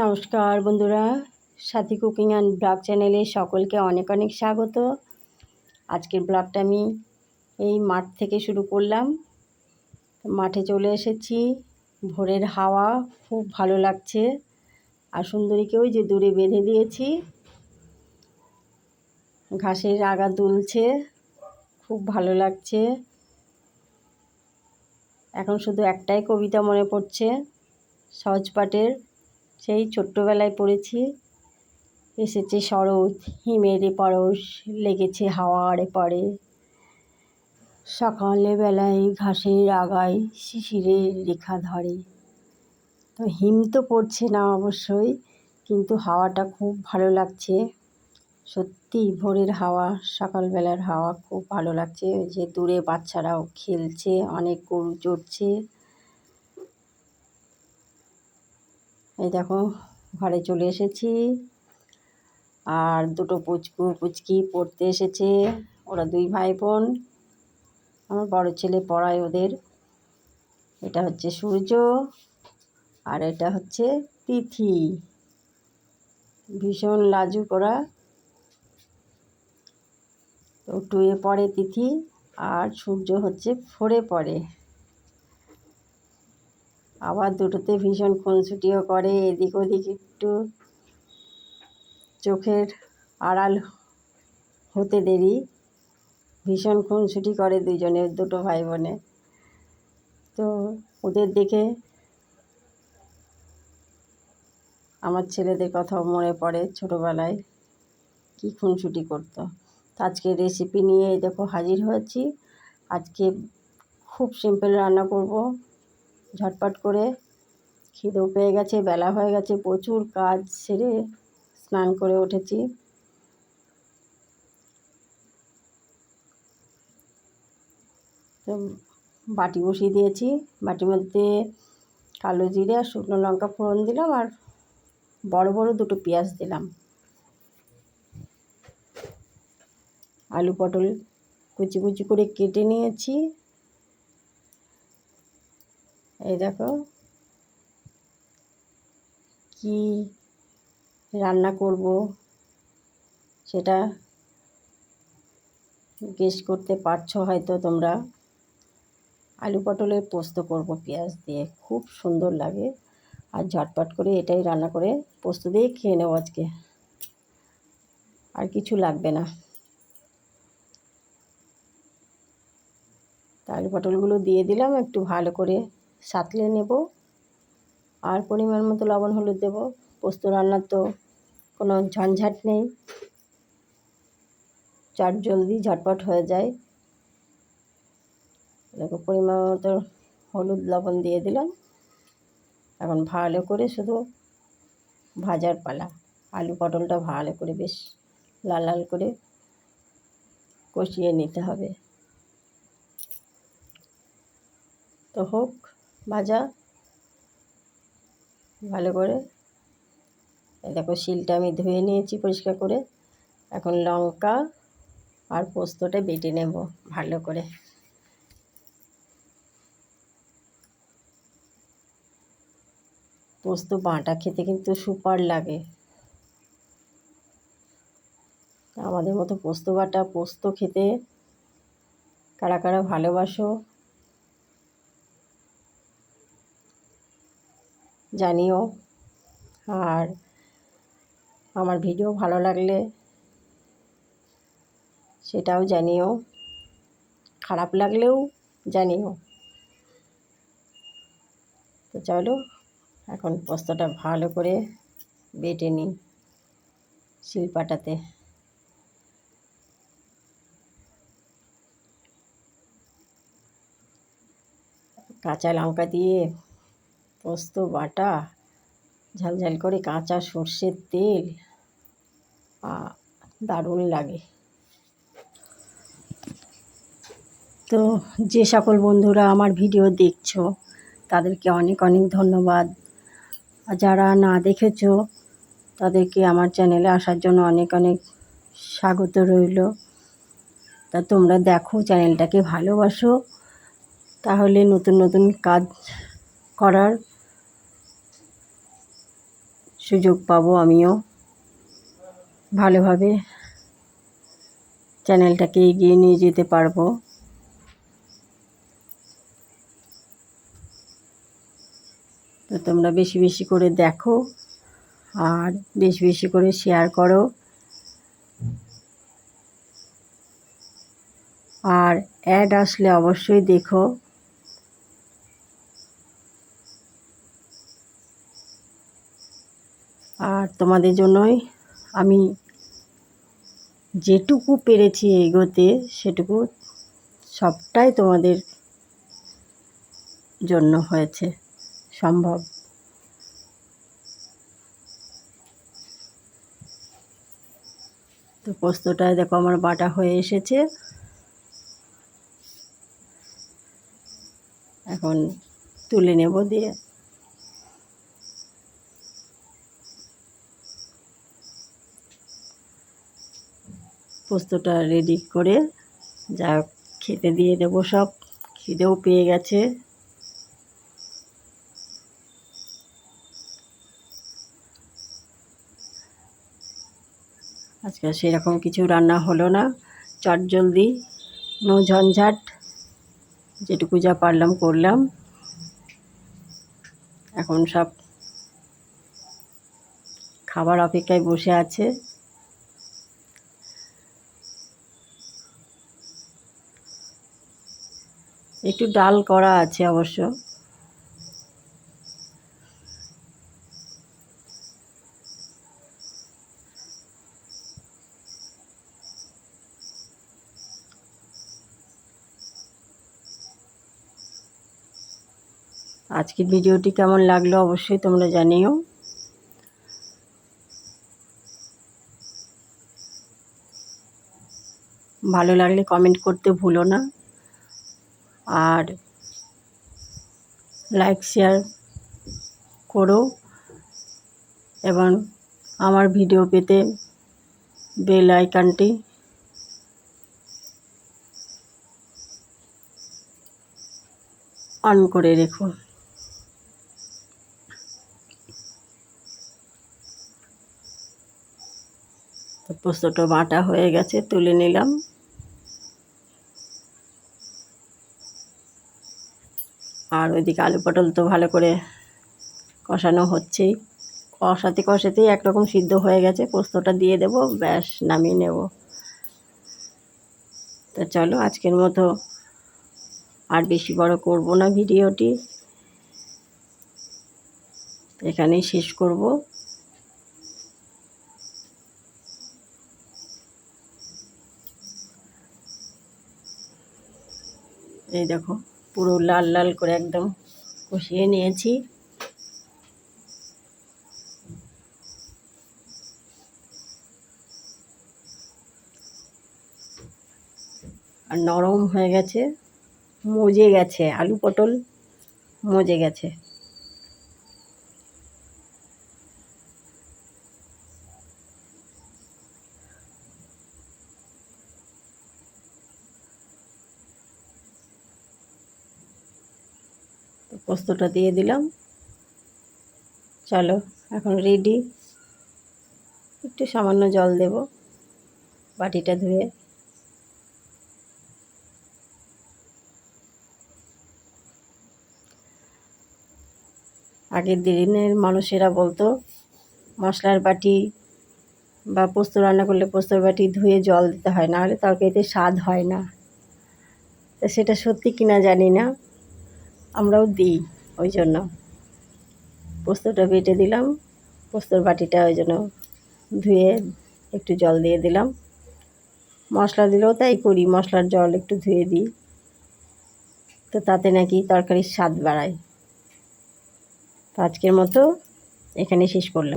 নমস্কার বন্ধুরা, সাথী cooking and blog চ্যানেলে সকলকে অনেক অনেক স্বাগত। আজকের ব্লগটা আমি এই মাঠ থেকে শুরু করলাম। মাঠে চলে এসেছি। ভোরের হাওয়া, খুব ভালো লাগছে। আর সুন্দরীকেও যে দূরে বেঁধে দিয়েছি। ঘাসের আগা দুলছে, খুব ভালো লাগছে। এখন শুধু একটাই কবিতা মনে পড়ছে, সহজ পাঠের সেই ছোট্টবেলায় পড়েছি। এসেছে শরৎ হিমেরে পরশ, লেগেছে হাওয়ারে পরে সকালে বেলায় ঘাসের আগায় শিশিরের রেখা ধরে। তো হিম তো পড়ছে না অবশ্যই, কিন্তু হাওয়াটা খুব ভালো লাগছে। সত্যি ভোরের হাওয়া, সকালবেলার হাওয়া খুব ভালো লাগছে। যে দূরে বাচ্চারাও খেলছে, অনেক গরু চড়ছে। এই দেখো, ঘরে চলে এসেছি। আর দুটো পুচকু, পুচকি পড়তে এসেছে। ওরা দুই ভাই বোন আমার বড় ছেলে পড়ায় ওদের। এটা হচ্ছে সূর্য আর এটা হচ্ছে তিথি। ভীষণ লাজুক ওরা। তো টুয়ে পড়ে তিথি আর সূর্য হচ্ছে ফোরে পড়ে। আবার দুটোতে ভীষণ খুনসুটিও করে, এদিক ওদিক একটু চোখের আড়াল হতে দেরি। ভীষণ খুনসুটি করে দুজনের দুটো ভাই বোনে তো ওদের দেখে আমার ছেলেদের কথাও মনে পড়ে ছোটোবেলায়, কী খুনসুটি করতো। আজকে রেসিপি নিয়ে দেখো হাজির হয়েছি। আজকে খুব সিম্পল রান্না করব। ঝটপট করে খিদেও পেয়ে গেছে, বেলা হয়ে গেছে, প্রচুর কাজ সেরে স্নান করে উঠেছি। তো বাটি বসিয়ে দিয়েছি, বাটির মধ্যে কালো জিরে আর শুকনো লঙ্কা ফোড়ন দিলাম আর বড় বড় দুটো পেঁয়াজ দিলাম। আলু পটল কুচি কুচি করে কেটে নিয়েছি। এই দেখো। কি রান্না করব সেটা গেস করতে পারছ হয়তো তোমরা। আলু পটলের পোস্ত করব পেঁয়াজ দিয়ে, খুব সুন্দর লাগে। আর ঝটপট করে এটাই রান্না করে পোস্ত দিয়ে খেয়ে নেব আজকে। আর কিছু লাগবে না। আলু পটলগুলো দিয়ে দিলাম একটু ভালো করে। সাঁতলে নেব। আর পরিমাণ মতো লবণ হলুদ দেবো। পোস্ত রান্নার তো কোনো ঝঞ্ঝাট নেই। চাট জলদি ঝটপট হয়ে যায়। দেখো, পরিমাণ মতো হলুদ লবণ দিয়ে দিলাম। এখন ভালো করে শুধু ভাজার পালা। আলু পটলটা ভালো করে বেশ লাল লাল করে কষিয়ে নিতে হবে। তো হোক ভাজা। ভালো করে। দেখো শিলটা আমি ধুয়ে নিয়েছি পরিষ্কার করে। এখন লঙ্কা আর পোস্তটা বেটে নেব ভালো করে। পোস্ত বাঁটা খেতে কিন্তু সুপার লাগে। আমাদের মতো পোস্ত বাটা পোস্ত খেতে কারা কারা ভালোবাসো জানিও। আর আমার ভিডিও ভালো লাগলে সেটাও জানিও। খারাপ লাগলেও জানিও। তো চলো, এখন পোস্তটা ভালো করে বেটে নিই শিলপাটাতে। কাঁচা লঙ্কা দিয়ে পোস্ত বাটা, ঝালঝাল করে কাঁচা সর্ষের তেল দারুণ লাগে। তো যে সকল বন্ধুরা আমার ভিডিও দেখছ, তাদেরকে অনেক অনেক ধন্যবাদ। যারা না দেখেছ, তাদেরকে আমার চ্যানেলে আসার জন্য অনেক অনেক স্বাগত রইল। তা তোমরা দেখো চ্যানেলটাকে ভালোবাসো, তাহলে নতুন নতুন কাজ করার সুযোগ পাবো আমিও। ভালোভাবে চ্যানেলটাকে এগিয়ে নিয়ে যেতে পারব। তো তোমরা বেশি বেশি করে দেখো আর বেশি বেশি করে শেয়ার করো। আর অ্যাড আসলে অবশ্যই দেখো আর তোমাদের জন্যই আমি যেটুকু পেরেছি এগোতে, সেটুকু সবটাই তোমাদের জন্য হয়েছে সম্ভব। তো পোস্তটায় দেখো আমার বাটা হয়ে এসেছে। এখন তুলে নেব দিয়ে। পোস্তটা রেডি করে যা খেতে দিয়ে দেবো সব। খিদেও পেয়ে গেছে। আজকে সেরকম কিছু রান্না হলো না। চট জলদি। নো ঝঞ্ঝাট। যেটুকু যা পারলাম করলাম। এখন সব খাবার অপেক্ষায় বসে আছে। একটু ডাল করা আছে অবশ্য। আজকের ভিডিওটি কেমন লাগল অবশ্যই তোমরা জানিও। ভালো লাগলে কমেন্ট করতে ভুলো না। আর লাইক শেয়ার করো এবং আমার ভিডিও পেতে বেল আইকনটি অন করে রেখো। পোস্তটা বাটা হয়ে গেছে, তুলে নিলাম। আর ওইদিকে আলু পটল তো ভালো করে কষানো হচ্ছেই। কষাতে কষাতেই একরকম সিদ্ধ হয়ে গেছে, পোস্তটা দিয়ে দেব, ব্যাস, নামিয়ে নেব। তা চলো, আজকের মতো আর বেশি বড় করব না ভিডিওটি। এখানেই শেষ করব। এই দেখো। পুরো লাল লাল করে একদম কষিয়ে নিয়েছি। আর নরম হয়ে গেছে, মজে গেছে। আলু পটল মজে গেছে। পোস্তটা দিয়ে দিলাম। চলো, এখন রেডি একটু সামান্য জল দেব বাটিটা ধুয়ে। আগের দিনের মানুষেরা বলতো, মশলার বাটি বা পোস্ত রান্না করলে পোস্তর বাটি ধুয়ে জল দিতে হয় না হলে তরকারিতে স্বাদ হয় না। তা সেটা সত্যি কিনা জানি না। আমরাও দিই, ওই জন্য। পোস্তটা বেটে দিলাম, পোস্তর বাটিটা ওই জন্য ধুয়ে একটু জল দিয়ে দিলাম। মশলা দিলেও তাই করি, মশলার জল একটু ধুয়ে দিই। তো তাতে নাকি তরকারির স্বাদ বাড়ায়। তো আজকের মতো এখানে শেষ করলাম।